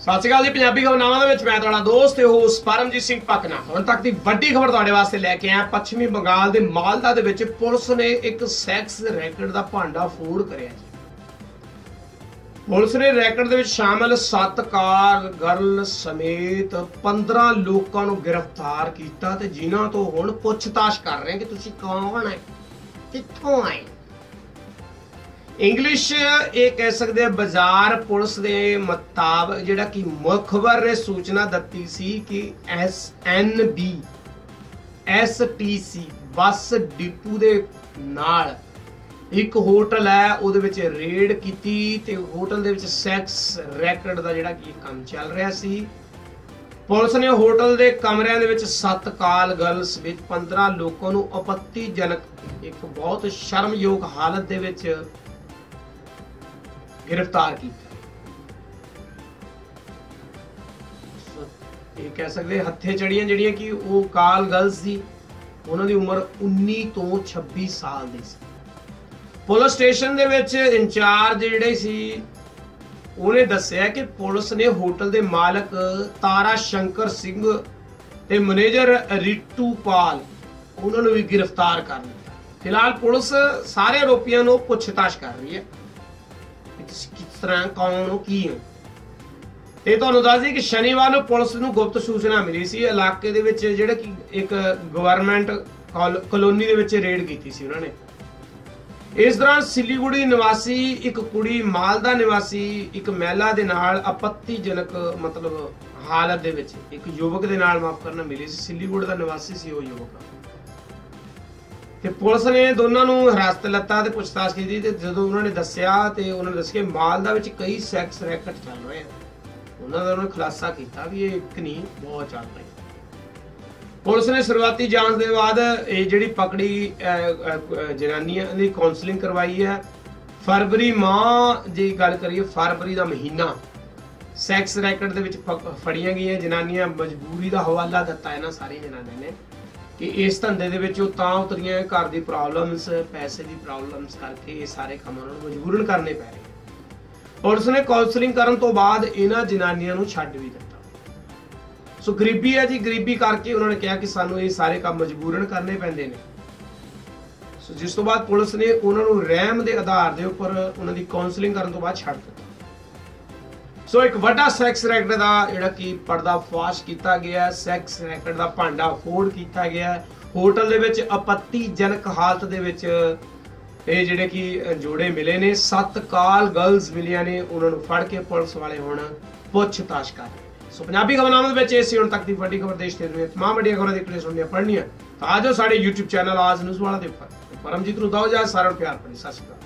ਸਤਿ ਸ਼੍ਰੀ ਅਕਾਲ ਜੀ, ਪੰਜਾਬੀ ਖਬਰਨਾਮਾ ਦੇ ਵਿੱਚ ਮੈਂ ਤੁਹਾਡਾ ਦੋਸਤ ਤੇ ਹੋਸਟ ਪਰਮਜੀਤ ਸਿੰਘ ਪਕਨਾ ਹੁਣ ਤੱਕ ਦੀ ਵੱਡੀ ਖਬਰ ਤੁਹਾਡੇ ਵਾਸਤੇ ਲੈ ਕੇ ਆਇਆ। ਪੱਛਮੀ ਬੰਗਾਲ ਦੇ ਮਾਲਦਾ ਦੇ ਵਿੱਚ ਪੁਲਿਸ ਨੇ ਇੱਕ ਸੈਕਸ ਰੈਕਟ ਦਾ ਭਾਂਡਾ ਫੋੜ ਕਰਿਆ ਪੁਲਿਸ ਨੇ ਰੈਕਟ ਦੇ ਵਿੱਚ ਸ਼ਾਮਲ 7 ਕਾਰ ਗਰਲ ਸਮੇਤ 15 ਲੋਕਾਂ ਨੂੰ ਗ੍ਰਿਫਤਾਰ ਕੀਤਾ ਤੇ ਜਿਨ੍ਹਾਂ ਤੋਂ ਹੁਣ ਪੁੱਛਤਾਛ ਕਰ ਰਹੇ ਕਿ ਤੁਸੀਂ ਕੌਣ ਹੈ, ਕਿੱਥੋਂ ਆਏ? ਇੰਗਲਿਸ਼ ਇਹ ਕਹਿ ਸਕਦੇ ਆ, ਬਾਜ਼ਾਰ ਪੁਲਿਸ ਦੇ ਮੁਤਾਬਕ ਜਿਹੜਾ ਕਿ ਮੁਖਬਰ ਨੇ ਸੂਚਨਾ ਦਿੱਤੀ ਸੀ ਕਿ S N B S T C bus depot ਦੇ ਨਾਲ ਇੱਕ ਹੋਟਲ ਹੈ, ਉਹਦੇ ਵਿੱਚ ਰੇਡ ਕੀਤੀ ਤੇ ਹੋਟਲ ਦੇ ਵਿੱਚ ਸੈਕਸ ਰੈਕਟ ਦਾ ਜਿਹੜਾ ਕਿ ਕੰਮ ਚੱਲ ਰਿਹਾ ਸੀ। ਪੁਲਿਸ ਨੇ ਹੋਟਲ ਦੇ ਕਮਰਿਆਂ ਦੇ ਵਿੱਚ ਸੱਤ ਕਾਲ ਗਰਲਸ ਵਿੱਚ 15 ਲੋਕਾਂ ਨੂੰ ਆਪੱਤੀਜਨਕ, ਇੱਕ ਬਹੁਤ ਸ਼ਰਮਯੋਗ ਹਾਲਤ ਦੇ ਵਿੱਚ ਗ੍ਰਿਫਤਾਰ ਕੀਤਾ। ਇਹ ਕਹਿ ਸਕਦੇ ਹੱਥੇ ਚੜੀਆਂ ਜਿਹੜੀਆਂ ਕਿ ਉਹ ਕਾਲ ਗਰਲਸ ਸੀ, ਉਹਨਾਂ ਦੀ ਉਮਰ 19 ਤੋਂ 26 ਸਾਲ ਦੀ ਸੀ। ਪੁਲਿਸ ਸਟੇਸ਼ਨ ਦੇ ਵਿੱਚ ਇੰਚਾਰਜ ਜਿਹੜੇ ਸੀ, ਉਹਨੇ ਦੱਸਿਆ ਕਿ ਪੁਲਿਸ ਨੇ ਹੋਟਲ ਦੇ ਮਾਲਕ ਤਾਰਾ ਸ਼ੰਕਰ ਸਿੰਘ ਤੇ ਮੈਨੇਜਰ ਰਿਤੂ ਪਾਲ ਉਹਨਾਂ ਨੂੰ ਵੀ ਗ੍ਰਿਫਤਾਰ ਕਰ ਲਿਆ। ਫਿਲਹਾਲ ਪੁਲਿਸ ਸਾਰੇ ਆਰੋਪੀਆਂ ਨੂੰ ਪੁੱਛਤਾਛ ਕਰ ਰਹੀ ਹੈ। ਕਿਸ ਤਰ੍ਹਾਂ ਕੌਣ ਕੀ ਤੇ ਤੁਹਾਨੂੰ ਦੱਸ ਦਈਏ ਕਿ ਸ਼ਨੀਵਾਰ ਨੂੰ ਪੁਲਿਸ ਨੂੰ ਗੁਪਤ ਸੂਚਨਾ ਮਿਲੀ ਸੀ। ਇਲਾਕੇ ਦੇ ਵਿੱਚ ਜਿਹੜਾ ਕਿ ਇੱਕ ਗਵਰਨਮੈਂਟ ਕਲੋਨੀ ਦੇ ਵਿੱਚ ਰੇਡ ਕੀਤੀ ਸੀ ਉਹਨਾਂ ਨੇ। ਇਸ ਦੌਰਾਨ ਸਿਲੀਗੁੜੀ ਨਿਵਾਸੀ ਇੱਕ ਕੁੜੀ, ਮਾਲਦਾ ਨਿਵਾਸੀ ਇੱਕ ਮਹਿਲਾ ਦੇ ਨਾਲ ਆਪੱਤੀਜਨਕ ਮਤਲਬ ਹਾਲਤ ਦੇ ਵਿੱਚ ਇੱਕ ਯੁਵਕ ਦੇ ਨਾਲ ਮਾਫ ਕਰਨਾ ਮਿਲੀ ਸੀ। ਸਿਲੀਗੁੜੀ ਦਾ ਨਿਵਾਸੀ ਸੀ ਉਹ ਯੁਵਕ। ਤੇ ਪੁਲਿਸ ਨੇ ਦੋਨਾਂ ਨੂੰ ਹਿਰਾਸਤ ਲੱਤਾ ਤੇ ਪੁੱਛਤਾਛ ਕੀਤੀ ਤੇ ਜਦੋਂ ਉਹਨਾਂ ਨੇ ਦੱਸਿਆ ਤੇ ਉਹਨਾਂ ਨੇ ਦੱਸਿਆ ਮਾਲਦਾ ਵਿੱਚ ਕਈ ਸੈਕਸ ਰੈਕਟ ਚੱਲ ਰਹੇ ਆ। ਉਹਨਾਂ ਦਾ ਉਹਨਾਂ ਨੇ ਖੁਲਾਸਾ ਕੀਤਾ ਵੀ ਇਹ ਇੱਕ ਨਹੀਂ, ਬਹੁਤ ਚੱਲ ਰਹੇ ਪੁਲਿਸ ਨੇ ਸ਼ੁਰੂਆਤੀ ਜਾਂਚ ਦੇ ਬਾਅਦ ਇਹ ਜਿਹੜੀ ਪਕੜੀ ਜਨਾਨੀਆਂ ਦੀ ਜਨਾਨੀ ਕਾਉਂਸਲਿੰਗ ਕਰਵਾਈ ਹੈ। ਫਰਵਰੀ ਮਾਹ ਦੀ ਗੱਲ ਕਰੀਏ, ਫਰਵਰੀ ਦਾ ਮਹੀਨਾ ਸੈਕਸ ਰੈਕਟ ਦੇ ਵਿੱਚ ਫੜੀਆਂ ਗਈਆਂ ਜਨਾਨੀਆਂ। ਮਜਬੂਰੀ ਦਾ ਹਵਾਲਾ ਦਿੱਤਾ ਇਹਨਾਂ ਸਾਰੀ ਜਨਾਨੀਆਂ ਨੇ। ਕਿ ਇਸ ਧੰਦੇ ਦੇ ਵਿੱਚ ਉਹ ਤਾਂ ਉਤਰੀਆਂ ਘਰ ਦੀ ਪ੍ਰੋਬਲਮਸ ਪੈਸੇ ਦੀ ਪ੍ਰੋਬਲਮਸ ਕਰਕੇ ਇਹ ਸਾਰੇ ਕੰਮ ਉਹਨਾਂ ਨੂੰ ਮਜਬੂਰਨ ਕਰਨੇ ਪੈ ਰਹੇ ਪੁਲਿਸ ਨੇ ਕਾਉਂਸਲਿੰਗ ਕਰਨ ਤੋਂ ਬਾਅਦ ਇਹਨਾਂ ਜਨਾਨੀਆਂ ਨੂੰ ਛੱਡ ਵੀ ਦਿੱਤਾ। ਸੋ ਗਰੀਬੀ ਹੈ ਜੀ, ਗਰੀਬੀ ਕਰਕੇ ਉਹਨਾਂ ਨੇ ਕਿਹਾ ਕਿ ਸਾਨੂੰ ਇਹ ਸਾਰੇ ਕੰਮ ਮਜਬੂਰਨ ਕਰਨੇ ਪੈਂਦੇ ਨੇ। ਸੋ ਜਿਸ ਤੋਂ ਬਾਅਦ ਪੁਲਿਸ ਨੇ ਉਹਨਾਂ ਨੂੰ ਰਹਿਮ ਦੇ ਆਧਾਰ ਦੇ ਉੱਪਰ ਉਹਨਾਂ ਦੀ ਕਾਉਂਸਲਿੰਗ ਕਰਨ ਤੋਂ ਬਾਅਦ ਛੱਡ ਦਿੱਤਾ। ਸੋ ਇੱਕ ਵੱਡਾ ਸੈਕਸ ਰੈਕਟ ਦਾ ਜਿਹੜਾ ਕਿ ਪਰਦਾ ਫਾਸ਼ ਕੀਤਾ ਗਿਆ ਸੈਕਸ ਰੈਕਟ ਦਾ ਭਾਂਡਾ ਫੋੜ ਕੀਤਾ ਗਿਆ ਹੋਟਲ ਦੇ ਵਿੱਚ ਆਪੱਤੀਜਨਕ ਹਾਲਤ ਦੇ ਵਿੱਚ ਇਹ ਜਿਹੜੇ ਕਿ ਜੋੜੇ ਮਿਲੇ ਨੇ। ਸੱਤ ਕਾਲ ਗਰਲਸ ਮਿਲੀਆਂ ਨੇ। ਉਹਨਾਂ ਨੂੰ ਫੜ ਕੇ ਪੁਲਿਸ ਵਾਲੇ ਹੁਣ ਪੁੱਛਤਾਛ ਕਰ ਰਹੇ ਸੋ ਪੰਜਾਬੀ ਖਬਰਨਾਮੇ ਦੇ ਵਿੱਚ ਇਹ ਸੀ। ਹੁਣ ਤੱਕ ਦੀ ਵੱਡੀ ਖਬਰ ਦੇਸ਼ ਦੇ ਦੁਨੀਆ ਤਮਾਮ ਵੱਡੀਆਂ ਖਬਰਾਂ ਦੇਖਣੀਆਂ ਸੁਣਨੀਆਂ ਪੜ੍ਹਨੀਆਂ। ਤਾਂ ਆਜੋ ਸਾਡੇ YouTube ਚੈਨਲ ਆਜ ਨਿਊਜ਼ ਵਾਲਾ ਦੇ ਉੱਪਰ। ਪਰਮਜੀਤ ਨੂੰ ਦਓ ਜਾ ਸਾਰਿਆਂ ਨੂੰ ਪਿਆਰ ਭਰੀ ਸਤਿ ਸ਼੍ਰੀ ਅਕਾਲ।